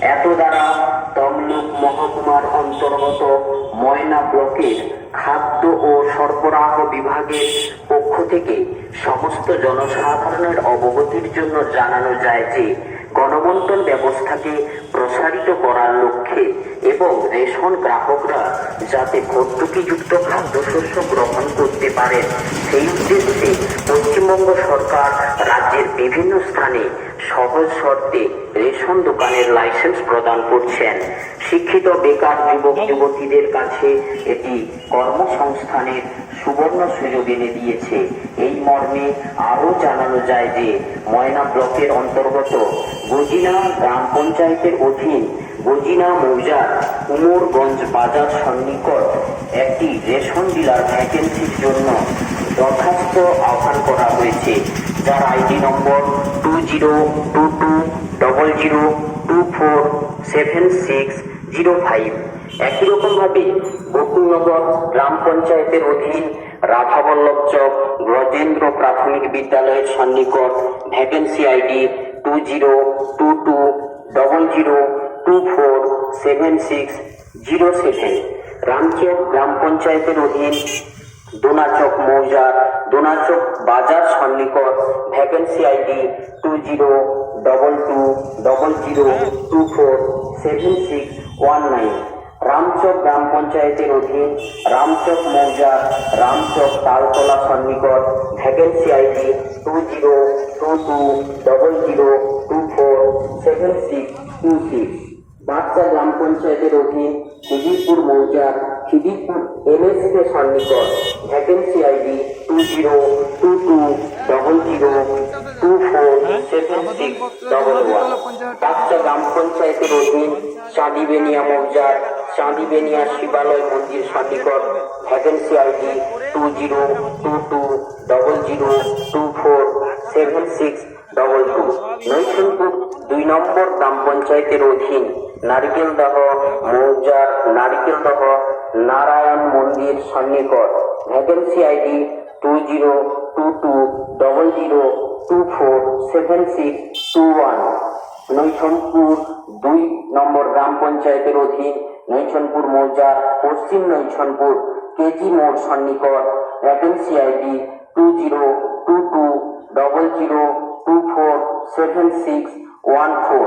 এত দ্বারা তমলুক মহকুমার অন্তর্গত ময়না ব্লকের খাদ্য ও সরবরাহ বিভাগের পক্ষ থেকে সমস্ত জনসাধারণের অবগতির জন্য জানানো যায় যে গণবন্টন ব্যবস্থাকে প্রসারিত করার লক্ষ্যে এবং রেশন গ্রাহকরা যাতে ভর্তুকিযুক্ত খাদ্যশস্য গ্রহণ করতে পারেন, সেই উদ্দেশ্যে পশ্চিমবঙ্গ সরকার রাজ্যের বিভিন্ন স্থানে সহজ শর্তে রেশন দোকানের লাইসেন্স প্রদান করছেন। শিক্ষিত বেকার যুবক যুবতীদের কাছে এটি কর্মসংস্থানের সুবর্ণ সুযোগ এনে দিয়েছে। এই মর্মে আরও জানানো যায় যে ময়না ব্লকের অন্তর্গত গজিনা গ্রাম পঞ্চায়েতের অধীন গজিনা মৌজার উমরগঞ্জ বাজার সন্নিকট একটি রেশন ডিলার ভ্যাকেন্সির জন্য দরখাস্ত আহ্বান করা হয়েছে। যার ID number two zero two two double zero two four seven six zero five. একই রকমভাবে বকুলনগর গ্রাম পঞ্চায়েতের অধীন রাধাবল্লভ চক ব্রজেন্দ্র প্রাথমিক বিদ্যালয়ের সন্নিকট vacancy ID two zero two two double zero two four seven six zero seven. Ramchak গ্রাম পঞ্চায়েতের অধীন দোনাচক মৌজার দোনাচক বাজার সন্নিকট, vacancy ID two zero double two double zero two four seven six one nine. Ramchak গ্রাম পঞ্চায়েতের অধীন রামচক মৌজা, Ramchak Taltala সন্নিকট, vacancy ID two zero two two double zero two four seven six two six. Bachcha গ্রাম পঞ্চায়েতের অধীন খিদিরপুর মৌজার Khidirpur MSK সন্নিকট vacancy ID two zero two two double zero two four seven six double one Bachcha গ্রাম পঞ্চায়েতের অধীন চাঁদিবেনিয়া মৌজার চাঁদিবেনিয়া শিবালয় মন্দির সন্নিকট vacancy ID two zero two two double zero two four seven six double two Naishanpur দুই নম্বর গ্রাম পঞ্চায়েতের অধীন নারিকেলদহ মৌজার নারিকেলদহ নারায়ণ মন্দির সন্নিকট। Vacancy ID two zero two two double zero two four seven six two one Naishanpur দুই নম্বর গ্রাম পঞ্চায়েতের অধীন নৈছনপুর মৌজার পশ্চিম নৈছনপুর, কেজি মোড় সন্নিকট। Vacancy ID two zero two two double zero two four seven six one four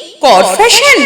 কর ফ্যাশন